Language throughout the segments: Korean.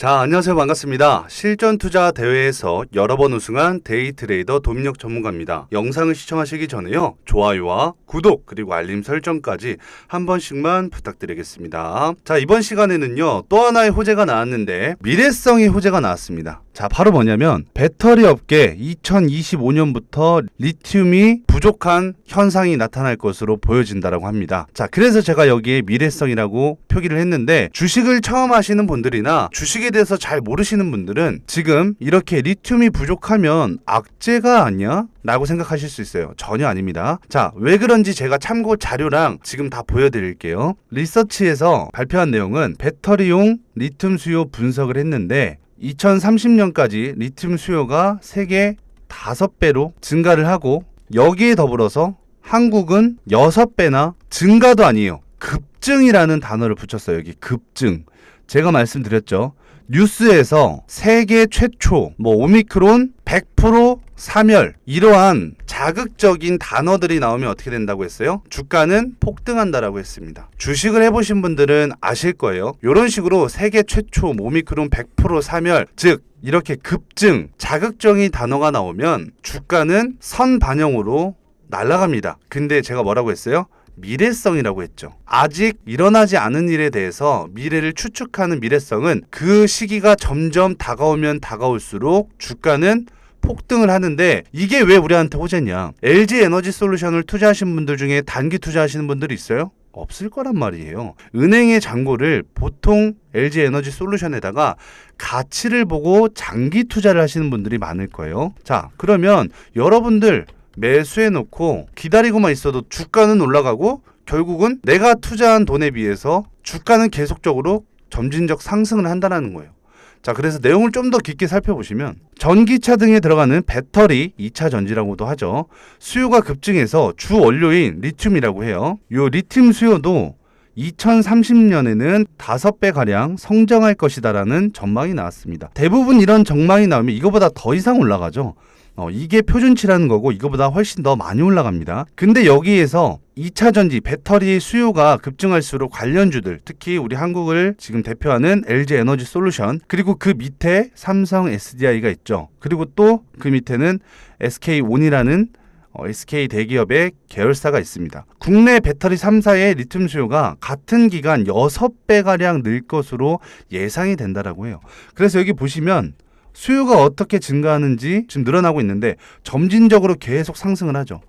자, 안녕하세요. 반갑습니다. 실전 투자 대회에서 여러 번 우승한 데이 트레이더 도민혁 전문가입니다. 영상을 시청하시기 전에요. 좋아요와 구독 그리고 알림 설정까지 한 번씩만 부탁드리겠습니다. 자, 이번 시간에는요. 또 하나의 호재가 나왔는데 미래성의 호재가 나왔습니다. 자, 바로 뭐냐면 배터리 업계 2025년부터 리튬이 부족한 현상이 나타날 것으로 보여진다라고 합니다. 자, 그래서 제가 여기에 미래성이라고 표기를 했는데 주식을 처음 하시는 분들이나 주식에 대해서 잘 모르시는 분들은 지금 이렇게 리튬이 부족하면 악재가 아니야? 라고 생각하실 수 있어요. 전혀 아닙니다. 자, 왜 그런지 제가 참고 자료랑 지금 다 보여드릴게요. 리서치에서 발표한 내용은 배터리용 리튬 수요 분석을 했는데 2030년까지 리튬 수요가 세계 5배로 증가를 하고 여기에 더불어서 한국은 6배나 증가도 아니에요. 급증이라는 단어를 붙였어요. 여기 급증. 제가 말씀드렸죠. 뉴스에서 세계 최초 뭐 오미크론 100% 사멸 이러한 자극적인 단어들이 나오면 어떻게 된다고 했어요? 주가는 폭등한다라고 했습니다. 주식을 해보신 분들은 아실 거예요. 이런 식으로 세계 최초 뭐 오미크론 100% 사멸 즉 이렇게 급증 자극적인 단어가 나오면 주가는 선 반영으로 날아갑니다. 근데 제가 뭐라고 했어요? 미래성이라고 했죠. 아직 일어나지 않은 일에 대해서 미래를 추측하는 미래성은 그 시기가 점점 다가오면 다가올수록 주가는 폭등을 하는데 이게 왜 우리한테 호재냐? LG 에너지 솔루션을 투자하신 분들 중에 단기 투자하시는 분들이 있어요? 없을 거란 말이에요. 은행의 잔고를 보통 LG 에너지 솔루션에다가 가치를 보고 장기 투자를 하시는 분들이 많을 거예요. 자, 그러면 여러분들 매수해 놓고 기다리고만 있어도 주가는 올라가고 결국은 내가 투자한 돈에 비해서 주가는 계속적으로 점진적 상승을 한다는 거예요. 자, 그래서 내용을 좀 더 깊게 살펴보시면 전기차 등에 들어가는 배터리 2차 전지라고도 하죠. 수요가 급증해서 주 원료인 리튬이라고 해요. 요 리튬 수요도 2030년에는 5배 가량 성장할 것이다라는 전망이 나왔습니다. 대부분 이런 전망이 나오면 이거보다 더 이상 올라가죠. 어, 이게 표준치라는 거고 이거보다 훨씬 더 많이 올라갑니다. 근데 여기에서 2차 전지 배터리 수요가 급증할수록 관련주들 특히 우리 한국을 지금 대표하는 LG 에너지 솔루션 그리고 그 밑에 삼성 SDI가 있죠. 그리고 또 그 밑에는 SK온이라는 어, SK 대기업의 계열사가 있습니다. 국내 배터리 3사의 리튬 수요가 같은 기간 6배가량 늘 것으로 예상이 된다라고 해요. 그래서 여기 보시면 수요가 어떻게 증가하는지 지금 늘어나고 있는데 점진적으로 계속 상승을 하죠.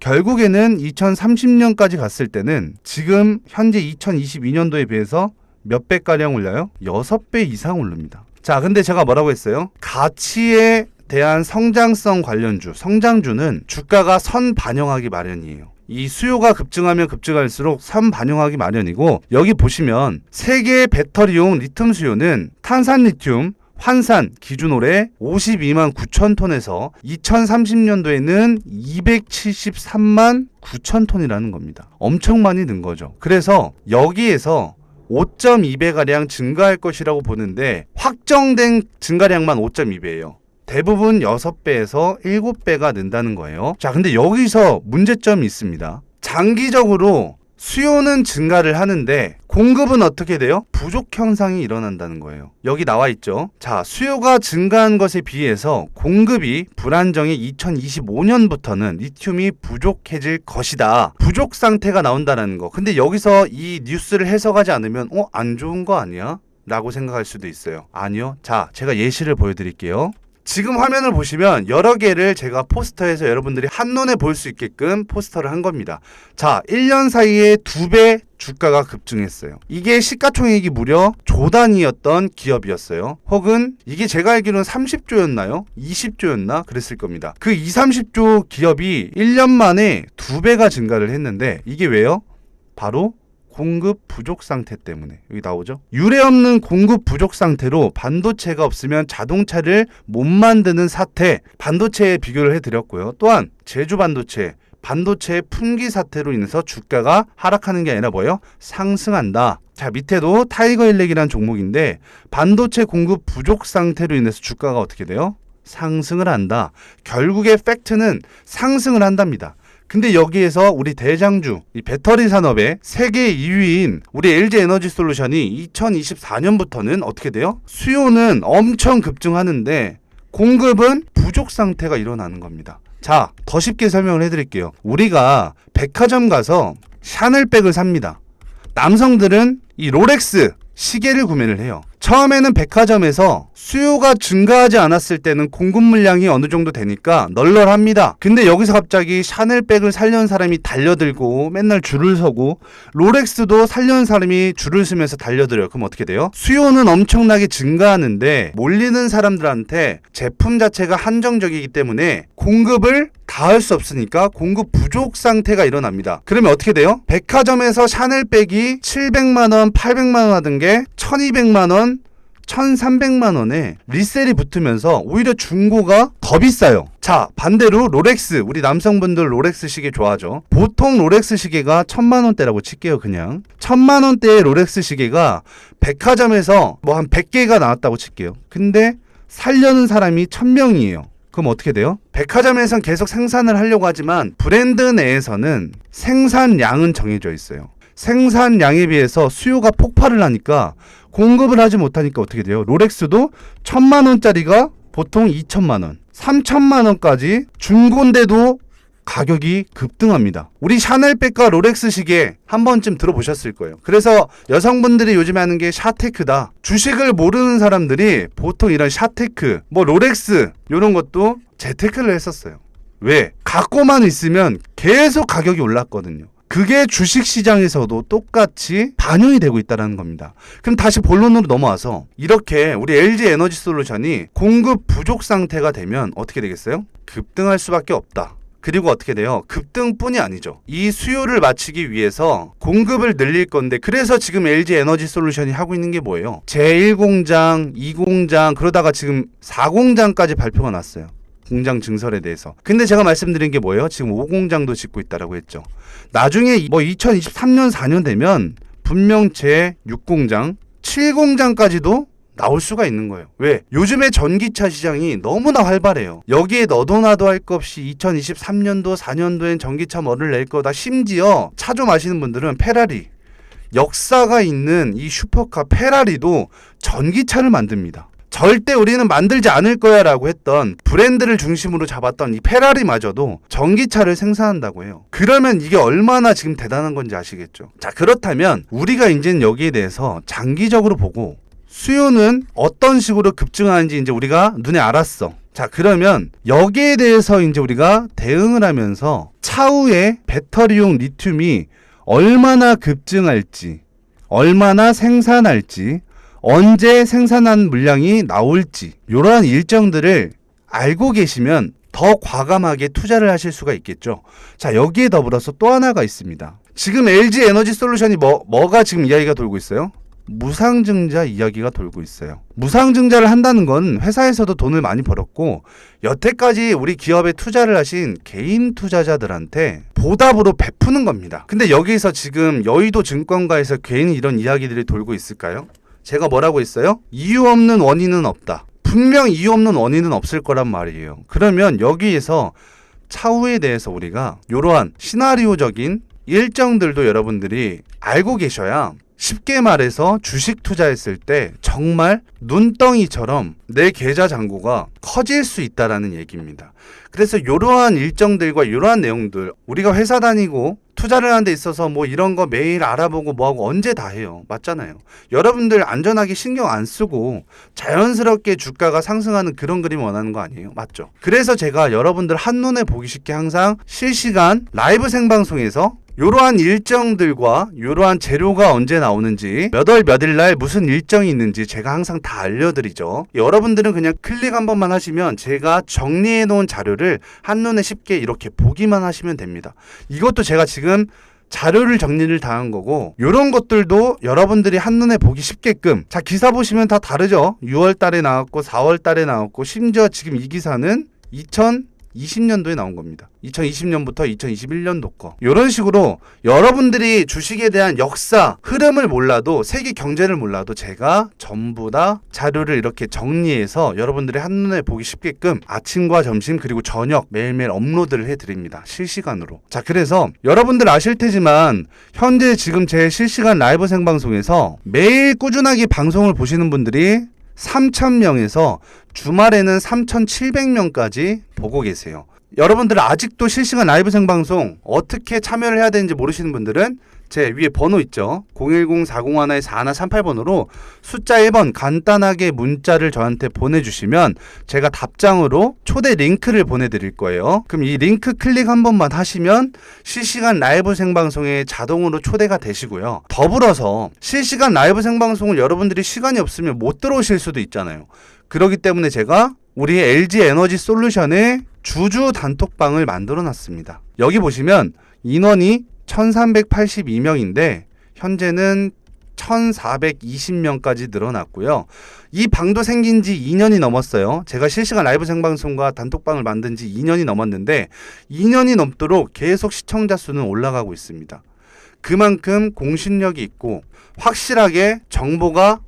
결국에는 2030년까지 갔을 때는 지금 현재 2022년도에 비해서 몇 배가량 올려요? 6배 이상 오릅니다. 자, 근데 제가 뭐라고 했어요? 가치에 대한 성장성 관련주, 성장주는 주가가 선 반영하기 마련이에요. 이 수요가 급증하면 급증할수록 선 반영하기 마련이고 여기 보시면 세계 배터리용 리튬 수요는 탄산 리튬 환산 기준 올해 52만 9천 톤에서 2030년도에는 273만 9천 톤이라는 겁니다. 엄청 많이 는 거죠. 그래서 여기에서 5.2배가량 증가할 것이라고 보는데 확정된 증가량만 5.2배예요. 대부분 6배에서 7배가 는다는 거예요. 자, 근데 여기서 문제점이 있습니다. 장기적으로 수요는 증가를 하는데 공급은 어떻게 돼요? 부족 현상이 일어난다는 거예요. 여기 나와 있죠. 자, 수요가 증가한 것에 비해서 공급이 불안정해 2025년부터는 리튬이 부족해질 것이다. 부족 상태가 나온다는 거. 근데 여기서 이 뉴스를 해석하지 않으면 어, 안 좋은 거 아니야? 라고 생각할 수도 있어요. 아니요. 자, 제가 예시를 보여드릴게요. 지금 화면을 보시면 여러 개를 제가 포스터에서 여러분들이 한눈에 볼 수 있게끔 포스터를 한 겁니다. 자, 1년 사이에 두 배 주가가 급증했어요. 이게 시가총액이 무려 조 단위였던 기업이었어요. 혹은 이게 제가 알기로는 30조였나요? 20조였나? 그랬을 겁니다. 그 2, 30조 기업이 1년 만에 두 배가 증가를 했는데 이게 왜요? 바로 공급 부족 상태 때문에 여기 나오죠. 유례 없는 공급 부족 상태로 반도체가 없으면 자동차를 못 만드는 사태 반도체에 비교를 해드렸고요. 또한 제주 반도체 반도체 품귀 사태로 인해서 주가가 하락하는 게 아니라 뭐예요? 상승한다. 자 밑에도 타이거 일렉이라는 종목인데 반도체 공급 부족 상태로 인해서 주가가 어떻게 돼요? 상승을 한다. 결국에 팩트는 상승을 한답니다. 근데 여기에서 우리 대장주 이 배터리 산업의 세계 2위인 우리 LG 에너지 솔루션이 2024년부터는 어떻게 돼요? 수요는 엄청 급증하는데 공급은 부족 상태가 일어나는 겁니다. 자, 더 쉽게 설명을 해드릴게요. 우리가 백화점 가서 샤넬백을 삽니다. 남성들은 이 롤렉스 시계를 구매를 해요. 처음에는 백화점에서 수요가 증가하지 않았을 때는 공급 물량이 어느 정도 되니까 널널합니다. 근데 여기서 갑자기 샤넬백을 살려는 사람이 달려들고 맨날 줄을 서고 롤렉스도 살려는 사람이 줄을 서면서 달려들어요. 그럼 어떻게 돼요? 수요는 엄청나게 증가하는데 몰리는 사람들한테 제품 자체가 한정적이기 때문에 공급을 다할 수 없으니까 공급 부족 상태가 일어납니다. 그러면 어떻게 돼요? 백화점에서 샤넬백이 700만 원, 800만 원 하던 게 1200만 원, 1,300만 원에 리셀이 붙으면서 오히려 중고가 더 비싸요. 자, 반대로 롤렉스, 우리 남성분들 롤렉스 시계 좋아하죠. 보통 롤렉스 시계가 1,000만 원대라고 칠게요, 그냥. 1,000만 원대의 롤렉스 시계가 백화점에서 뭐 한 100개가 나왔다고 칠게요. 근데 살려는 사람이 1000명이에요. 그럼 어떻게 돼요? 백화점에선 계속 생산을 하려고 하지만 브랜드 내에서는 생산량은 정해져 있어요. 생산량에 비해서 수요가 폭발을 하니까 공급을 하지 못하니까 어떻게 돼요? 롤렉스도 천만 원짜리가 보통 2천만 원, 3천만 원까지 중고인데도 가격이 급등합니다. 우리 샤넬백과 롤렉스 시계 한 번쯤 들어보셨을 거예요. 그래서 여성분들이 요즘에 하는 게 샤테크다. 주식을 모르는 사람들이 보통 이런 샤테크, 뭐 롤렉스 이런 것도 재테크를 했었어요. 왜? 갖고만 있으면 계속 가격이 올랐거든요. 그게 주식 시장에서도 똑같이 반영이 되고 있다는 겁니다. 그럼 다시 본론으로 넘어와서 이렇게 우리 LG 에너지 솔루션이 공급 부족 상태가 되면 어떻게 되겠어요? 급등할 수밖에 없다. 그리고 어떻게 돼요? 급등뿐이 아니죠. 이 수요를 맞추기 위해서 공급을 늘릴 건데 그래서 지금 LG 에너지 솔루션이 하고 있는 게 뭐예요? 제1공장, 2공장 그러다가 지금 4공장까지 발표가 났어요. 공장 증설에 대해서. 근데 제가 말씀드린 게 뭐예요? 지금 5공장도 짓고 있다라고 했죠. 나중에 뭐 2023년 4년 되면 분명 제 6공장, 7공장까지도 나올 수가 있는 거예요. 왜? 요즘에 전기차 시장이 너무나 활발해요. 여기에 너도 나도 할 것 없이 2023년도 4년도엔 전기차 뭐를 낼 거다. 심지어 차 좀 아시는 분들은 페라리 역사가 있는 이 슈퍼카 페라리도 전기차를 만듭니다. 절대 우리는 만들지 않을 거야 라고 했던 브랜드를 중심으로 잡았던 이 페라리마저도 전기차를 생산한다고 해요. 그러면 이게 얼마나 지금 대단한 건지 아시겠죠? 자, 그렇다면 우리가 이제는 여기에 대해서 장기적으로 보고 수요는 어떤 식으로 급증하는지 이제 우리가 눈에 알았어. 자, 그러면 여기에 대해서 이제 우리가 대응을 하면서 차후에 배터리용 리튬이 얼마나 급증할지, 얼마나 생산할지, 언제 생산한 물량이 나올지, 이러한 일정들을 알고 계시면 더 과감하게 투자를 하실 수가 있겠죠. 자, 여기에 더불어서 또 하나가 있습니다. 지금 LG 에너지 솔루션이 뭐, 뭐가 지금 이야기가 돌고 있어요? 무상증자 이야기가 돌고 있어요. 무상증자를 한다는 건 회사에서도 돈을 많이 벌었고 여태까지 우리 기업에 투자를 하신 개인 투자자들한테 보답으로 베푸는 겁니다. 근데 여기서 지금 여의도 증권가에서 괜히 이런 이야기들이 돌고 있을까요? 제가 뭐라고 했어요? 이유 없는 원인은 없다. 분명 이유 없는 원인은 없을 거란 말이에요. 그러면 여기에서 차후에 대해서 우리가 이러한 시나리오적인 일정들도 여러분들이 알고 계셔야 쉽게 말해서 주식 투자했을 때 정말 눈덩이처럼 내 계좌 잔고가 커질 수 있다라는 얘기입니다. 그래서 이러한 일정들과 이러한 내용들 우리가 회사 다니고 투자를 하는 데 있어서 뭐 이런 거 매일 알아보고 뭐하고 언제 다 해요. 맞잖아요. 여러분들 안전하게 신경 안 쓰고 자연스럽게 주가가 상승하는 그런 그림 원하는 거 아니에요. 맞죠? 그래서 제가 여러분들 한눈에 보기 쉽게 항상 실시간 라이브 생방송에서 이러한 일정들과 이러한 재료가 언제 나오는지 몇 월 몇일 날 무슨 일정이 있는지 제가 항상 다 알려드리죠. 여러분들은 그냥 클릭 한 번만 하시면 제가 정리해 놓은 자료를 한눈에 쉽게 이렇게 보기만 하시면 됩니다. 이것도 제가 지금 자료를 정리를 다한 거고 이런 것들도 여러분들이 한눈에 보기 쉽게끔 자 기사 보시면 다 다르죠. 6월 달에 나왔고 4월 달에 나왔고 심지어 지금 이 기사는 2000 20년도에 나온 겁니다. 2020년부터 2021년도 거. 이런 식으로 여러분들이 주식에 대한 역사, 흐름을 몰라도 세계 경제를 몰라도 제가 전부 다 자료를 이렇게 정리해서 여러분들이 한눈에 보기 쉽게끔 아침과 점심 그리고 저녁 매일매일 업로드를 해 드립니다. 실시간으로. 자, 그래서 여러분들 아실 테지만 현재 지금 제 실시간 라이브 생방송에서 매일 꾸준하게 방송을 보시는 분들이 3,000명에서 주말에는 3,700명까지 보고 계세요. 여러분들 아직도 실시간 라이브 생방송 어떻게 참여를 해야 되는지 모르시는 분들은 제 위에 번호 있죠. 010-451-4138번으로 숫자 1번 간단하게 문자를 저한테 보내주시면 제가 답장으로 초대 링크를 보내드릴 거예요. 그럼 이 링크 클릭 한 번만 하시면 실시간 라이브 생방송에 자동으로 초대가 되시고요. 더불어서 실시간 라이브 생방송을 여러분들이 시간이 없으면 못 들어오실 수도 있잖아요. 그렇기 때문에 제가 우리 LG 에너지 솔루션의 주주 단톡방을 만들어 놨습니다. 여기 보시면 인원이 1382명인데 현재는 1420명까지 늘어났고요. 이 방도 생긴 지 2년이 넘었어요. 제가 실시간 라이브 생방송과 단톡방을 만든 지 2년이 넘었는데 2년이 넘도록 계속 시청자 수는 올라가고 있습니다. 그만큼 공신력이 있고 확실하게 정보가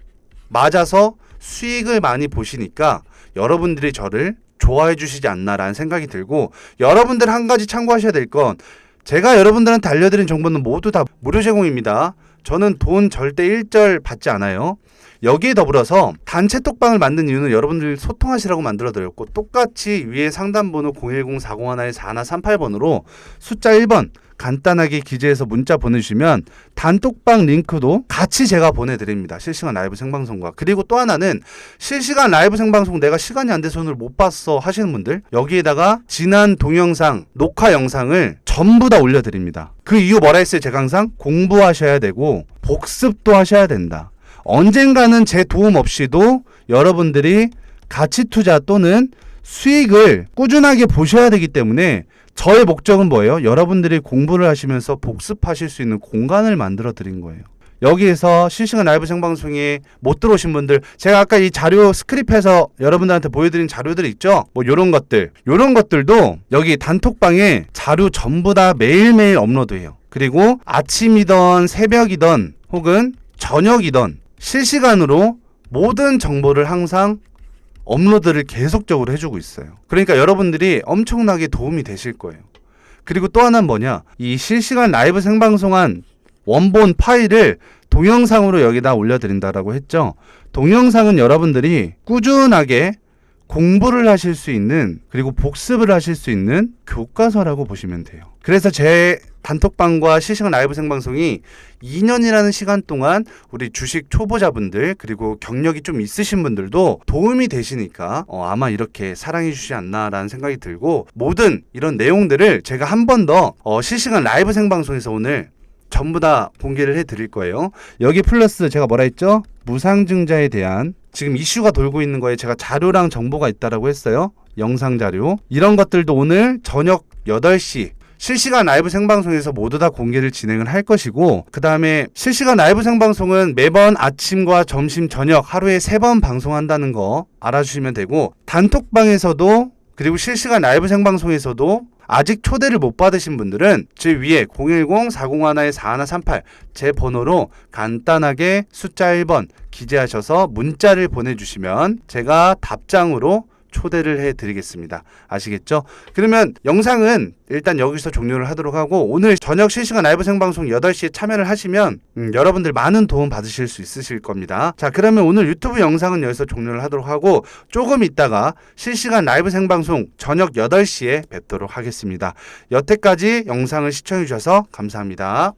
맞아서 수익을 많이 보시니까 여러분들이 저를 좋아해 주시지 않나라는 생각이 들고 여러분들 한 가지 참고하셔야 될건 제가 여러분들한테 알려드린 정보는 모두 다 무료 제공입니다. 저는 돈 절대 일절 받지 않아요. 여기에 더불어서 단체 톡방을 만든 이유는 여러분들 소통하시라고 만들어드렸고 똑같이 위에 상담번호 010-451-4138번으로 숫자 1번 간단하게 기재해서 문자 보내주시면 단톡방 링크도 같이 제가 보내드립니다. 실시간 라이브 생방송과 그리고 또 하나는 실시간 라이브 생방송 내가 시간이 안 돼서 오늘 못 봤어 하시는 분들 여기에다가 지난 동영상 녹화 영상을 전부 다 올려드립니다. 그 이유 뭐라 했어요? 제가 항상 공부하셔야 되고 복습도 하셔야 된다. 언젠가는 제 도움 없이도 여러분들이 가치 투자 또는 수익을 꾸준하게 보셔야 되기 때문에 저의 목적은 뭐예요? 여러분들이 공부를 하시면서 복습하실 수 있는 공간을 만들어 드린 거예요. 여기에서 실시간 라이브 생방송에 못 들어오신 분들 제가 아까 이 자료 스크립해서 여러분들한테 보여드린 자료들 있죠 뭐 요런 것들 요런 것들도 여기 단톡방에 자료 전부 다 매일매일 업로드해요 그리고 아침이던 새벽이던 혹은 저녁이던 실시간으로 모든 정보를 항상 업로드를 계속적으로 해주고 있어요. 그러니까 여러분들이 엄청나게 도움이 되실 거예요. 그리고 또 하나는 뭐냐? 이 실시간 라이브 생방송한 원본 파일을 동영상으로 여기다 올려드린다라고 했죠. 동영상은 여러분들이 꾸준하게 공부를 하실 수 있는 그리고 복습을 하실 수 있는 교과서라고 보시면 돼요. 그래서 제 단톡방과 실시간 라이브 생방송이 2년이라는 시간 동안 우리 주식 초보자분들 그리고 경력이 좀 있으신 분들도 도움이 되시니까 어, 아마 이렇게 사랑해 주시지 않나라는 생각이 들고 모든 이런 내용들을 제가 한 번더 어, 실시간 라이브 생방송에서 오늘 전부 다 공개를 해 드릴 거예요. 여기 플러스 제가 뭐라 했죠? 무상증자에 대한 지금 이슈가 돌고 있는 거에 제가 자료랑 정보가 있다라고 했어요. 영상 자료. 이런 것들도 오늘 저녁 8시 실시간 라이브 생방송에서 모두 다 공개를 진행을 할 것이고 그 다음에 실시간 라이브 생방송은 매번 아침과 점심 저녁 하루에 세 번 방송한다는 거 알아주시면 되고 단톡방에서도 그리고 실시간 라이브 생방송에서도 아직 초대를 못 받으신 분들은 제 위에 010-401-4138 제 번호로 간단하게 숫자 1번 기재하셔서 문자를 보내주시면 제가 답장으로 초대를 해드리겠습니다. 아시겠죠? 그러면 영상은 일단 여기서 종료를 하도록 하고 오늘 저녁 실시간 라이브 생방송 8시에 참여를 하시면 음, 여러분들 많은 도움 받으실 수 있으실 겁니다. 자 그러면 오늘 유튜브 영상은 여기서 종료를 하도록 하고 조금 있다가 실시간 라이브 생방송 저녁 8시에 뵙도록 하겠습니다. 여태까지 영상을 시청해 주셔서 감사합니다.